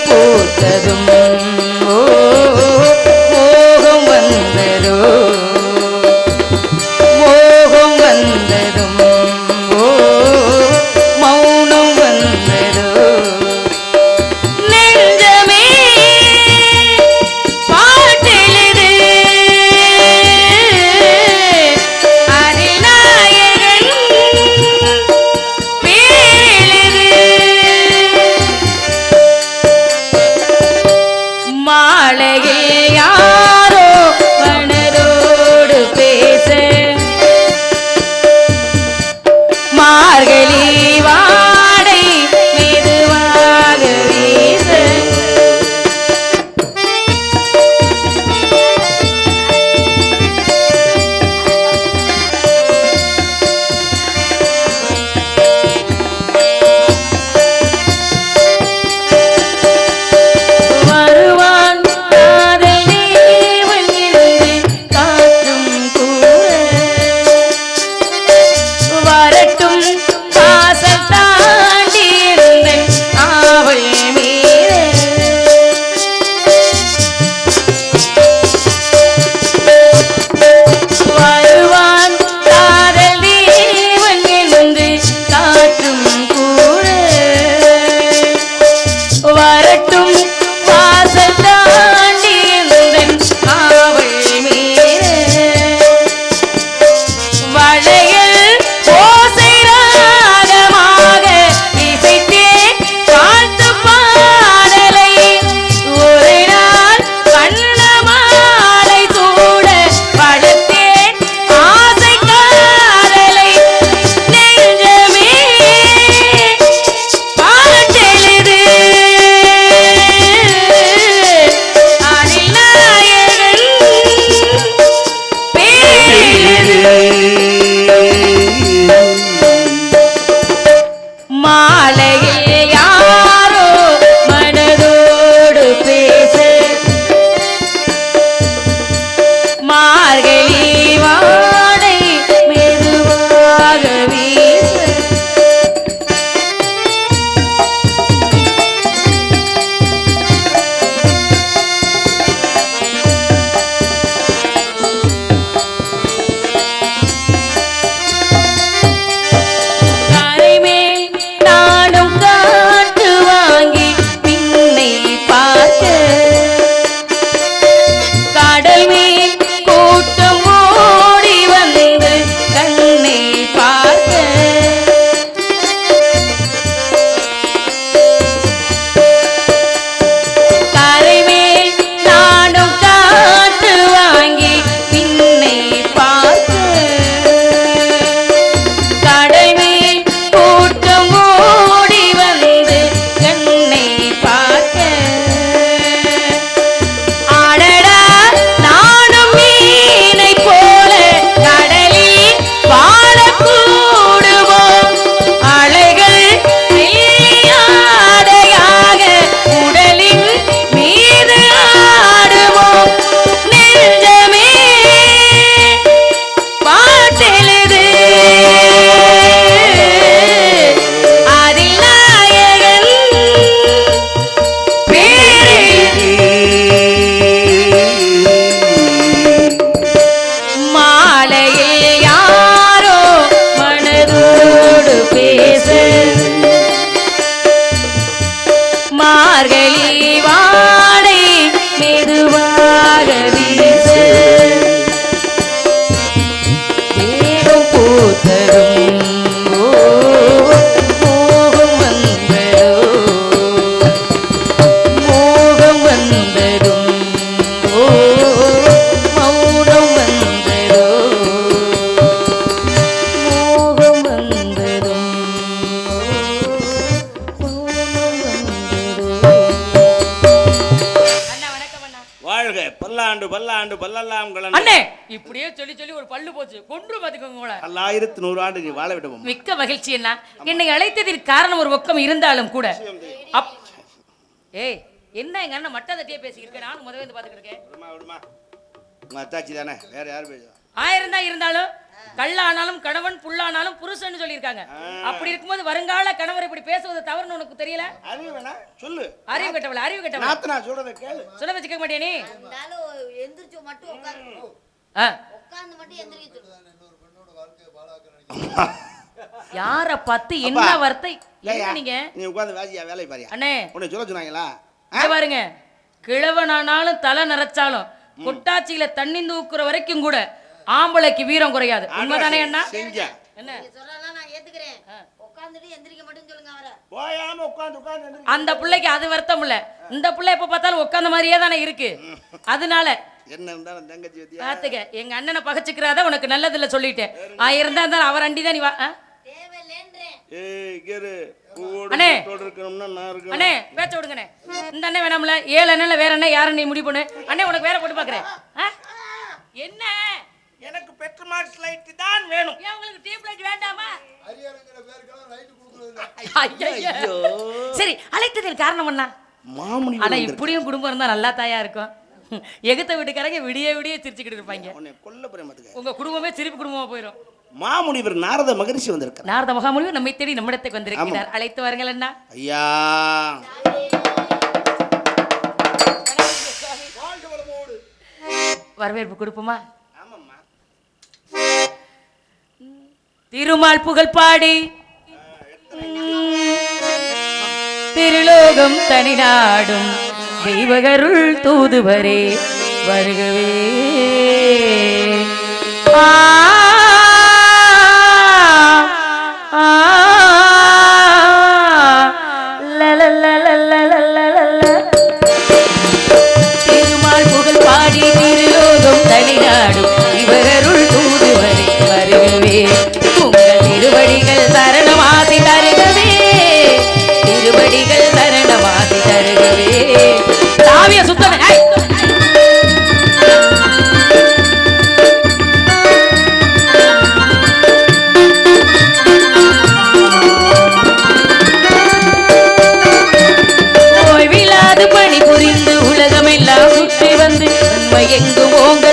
பூத்ததும் ஆண்டு பல்லெல்லாம் கலந்து. அண்ணே! இப்படியே சொல்லி சொல்லி ஒரு பல்லு போச்சு. கொன்று பாத்துக்கோங்க உங்களை. பல்லாயிரத்து நூறு ஆண்டு நீ வாழ விடுவோம். மிக்க மகிழ்ச்சி என்ன என்னை அழைத்ததற்கு காரணம் ஒரு பக்கம் இருந்தாலும் கூட. அப் ஏய் என்ன எங்க அண்ணன் மட்ட தட்டியே பேசிக்கிருக்கேன் நானும் முதல்ல வந்து பாத்துக்கிட்டு இருக்கேன். விடுமா விடுமா. உங்க அத்தாச்சி தானே? வேற யார் பேசுவா ஆயிரம் தான் இருந்தாலும் கல்லானாலும் கணவன் புல்லானாலும் புருஷன்னு சொல்லியிருக்காங்க. அப்படி இருக்கும்போது வருங்கால கணவர் இப்படி பேசுவது தவறுன்னு உனக்கு தெரியல? அறிவு வேணா சொல்லு. அறிவு கட்டவள அறிவு கட்டவள. நாத்து நான் சொல்றதை கேளு. சொல்ல வச்சுக்க இருந்தாலும் எந்திரிச்சு மட்டும் உட்காந்து ஆ, உட்காந்து மட்டும் எந்திரிக்க சொல்லு. யார பார்த்து என்ன. வார்த்தை என்ன நீங்க நீ உட்கார்ந்து வாசியா வேலை பாரியா? அண்ணே. உன்னை சொல்ல சொன்னாங்களா? இங்க பாருங்க. கிழவனானாலும் தலை நரைச்சாலும் கொட்டாச்சியில தண்ணி தூக்குற வரைக்கும் கூட ஆம்பளைக்கு வீரம் குறையாது. உண்மைதானே அண்ணா? செஞ்சா. என்ன? சொல்லலாம் நான் ஏத்துக்கிறேன். அந்த பிள்ளைக்கு அது வருத்தம் இல்ல. இந்த பிள்ளை எப்ப பார்த்தாலும் உட்காந்த மாதிரியே தானே இருக்கு. அதனால என்ன இருந்தாலும் தங்கச்சி வத்தியா பாத்துக்க எங்க அண்ணனை பகச்சுக்கிறாத உனக்கு நல்லதில்ல சொல்லிட்டேன். ஆயிரம் தான் இருந்தாலும் அவர் அண்டி தான் நீ வா ஆ? ஏய் கேரு அண்ணே. பூத்தோடு இருக்கணும்னா நான் இருக்கணும். அண்ணே பேச்ச விடுங்கண்ணே. இந்த அண்ணன் வேணாம்ல. ஏழு அண்ணன்ல வேற அண்ணன் யாரும் நீ முடிவு பண்ணு. அண்ணே உனக்கு வேற போட்டு பாக்குறேன். ஆ? என்ன? எனக்கு பெட்ரோல் மார்க்ஸ் லைட் தான் வேணும். ஏன் உங்களுக்கு டியூப் லைட் வேண்டாமா? பேருக்கெல்லாம் ஐயையோ. சரி அழைத்ததில் காரணம் என்ன? மாமுனி ஆனா இப்படியும் குடும்பம் இருந்தா நல்லா தாயா இருக்கும். எகுத்த வீட்டுக்காரங்க விடிய விடிய சிரிச்சுக்கிட்டு இருப்பாங்க. உன்னை கொல்ல பிரமத்துக்கு உங்க குடும்பமே சிரிப்பு குடும்பமா போயிடும் மாமுனிவர் நாரத மகரிஷி வந்திருக்கிறார். நாரத மகாமுனிவர் நம்மை தேடி நம்மிடத்துக்கு வந்திருக்கிறார். அழைத்து வாருங்கள் அண்ணா. ஐயா. வரவேற்பு கொடுப்போமா? திருமால் புகழ் பாடி. திருலோகம் தனிநாடும் தெய்வகருள் தூதுவரே வருகவே. ஆ, எங்கு ஓங்க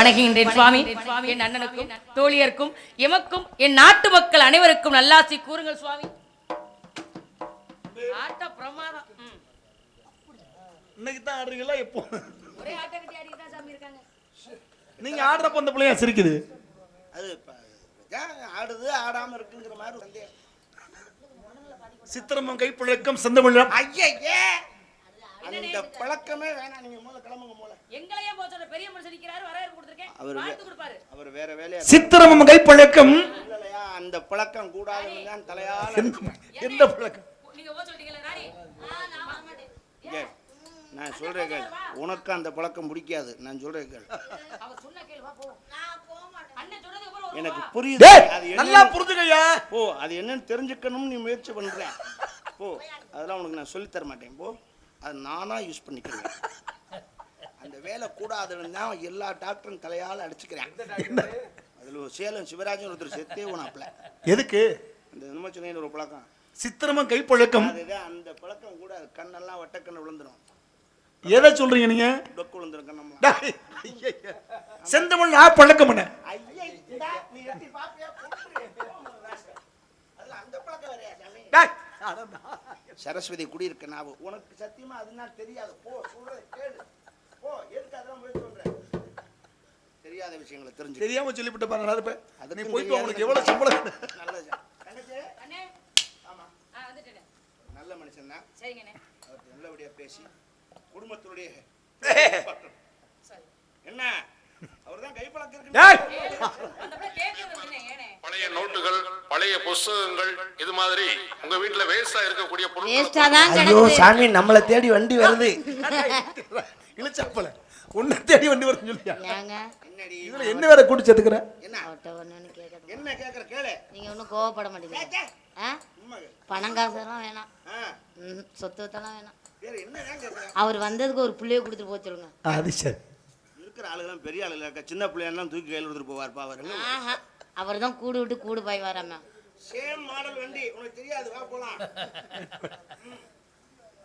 வணங்குகின்றேன் சுவாமி. என் அண்ணனுக்கும் தோழியருக்கும் எமக்கும் என் நாட்டு மக்கள் அனைவருக்கும் நல்லாசி கூறுங்கள் சுவாமி. ஆட்ட பிரமாதம். இன்னைக்கு தான் ஆடுறீங்களா எப்போ? ஒரே ஆட்ட கட்டி ஆடிட்டு தான் சாமி இருக்காங்க. நீங்க ஆடுறப்ப அந்த பிள்ளையா சிரிக்குது? அது ஆடுது ஆடாம இருக்குங்கிற மாதிரி சந்தேகம். சித்திரமும் கைப்பழக்கம் செந்தமிழம் ஐயே அந்த பழக்கமே வேணாம் நீங்க முதல்ல கிளம்புங்க மூல எங்களையே போக சொல்ற பெரிய மனுஷன் நிக்கிறாரு வரவேற்பு கொடுத்திருக்கேன். அவரு வாழ்த்து கொடுப்பாரு. அவர் வேற வேலையா சித்திரமும் கைப்பழக்கம். இல்லையா அந்த பழக்கம் கூடாதுன்னு தான் தலையால எந்த பழக்கம்? நீங்க போக ராணி? நான் வர மாட்டேன். இங்க, நான் சொல்றேன் கேள். உனக்கு அந்த பழக்கம் பிடிக்காது. நான் சொல்றேன் கேள். அவ சொன்ன கேள்வி வா போ. நான் போக மாட்டேன். அண்ணன் சொன்னதுக்கு அப்புறம் எனக்கு. புரியுது. அது நல்லா என்ன புரிஞ்சுக்கய்யா போ அது என்னன்னு தெரிஞ்சுக்கணும்னு நீ முயற்சி பண்ற போ அதெல்லாம் உனக்கு நான் சொல்லித் தர மாட்டேன். போ. அது நானா யூஸ் பண்ணிக்கிறேன் அந்த வேலை கூடாதுன்னு தான் எல்லா டாக்டரும் தலையால அடிச்சுக்கிறேன். அதுல ஒரு சேலம் சிவராஜன் ஒருத்தர் செத்தே உனாப்ல எதுக்கு? அந்த என்னமோ ஒரு பழக்கம். சித்திரமும் கைப்பழக்கம் அதுதான் அந்த பழக்கம் கூட கண்ணெல்லாம் வட்டக்கண்ணு விழுந்துரும். எதை சொல்றீங்க நீங்க? டொக்கு விழுந்துரும் கண்ணம்லாம். செந்தமிழ் ஆ பழக்கம் என்ன? ஐயே, சரஸ்வதி குடியிருக்க நாவு உனக்கு சத்தியமா அதுனா தெரியாது. போ சொல்றத கேளு. போ எதுக்கு அதெல்லாம் போய் சொல்ற தெரியாத விஷயங்களை தெரிஞ்சு தெரியாம சொல்லிவிட்டு பாருங்க அது இப்ப. நீ தெரியாத உனக்கு எவ்வளவு சம்பளம்? வந்துட்டேனே. நல்ல மனுஷன் தான் அவர்கிட்ட நல்லபடியா பேசி குடும்பத்தினுடைய சரி. என்ன? பழைய நோட்டுகள் பழைய புஸ்தகங்கள் இது மாதிரி உங்க வீட்டுல வேஸ்டா இருக்கக்கூடிய பொருட்கள் தான் ஐயோ சாமி நம்மளை தேடி வண்டி வருது. இழுச்சாப்பல. உன்னை தேடி வண்டி வரும்னு சொல்லியா? ஏங்க? என்னடி? இதுல என்ன வேற கூட்டி சேர்த்துக்கிற? என்ன? கேக்குற கேளு. நீங்க ஒன்றும் கோவப்பட மாட்டீங்க. பணம் காசெல்லாம் வேணாம். ஆ, ம் சொத்து வேணாம். அவர் வந்ததுக்கு ஒரு புள்ளைய கொடுத்துட்டு போக சொல்லுங்க. அது சரி. இருக்கிற ஆளுங்கெல்லாம் பெரிய ஆளுங்க இருக்கா? சின்ன பிள்ளையெல்லாம் தூக்கி கையில் எடுத்துட்டு போவார்ப்பா அவர் அவர் தான் கூடு விட்டு கூடு பாய் வராம சேம் மாடல் வண்டி. உனக்கு தெரியாது வா போலாம்.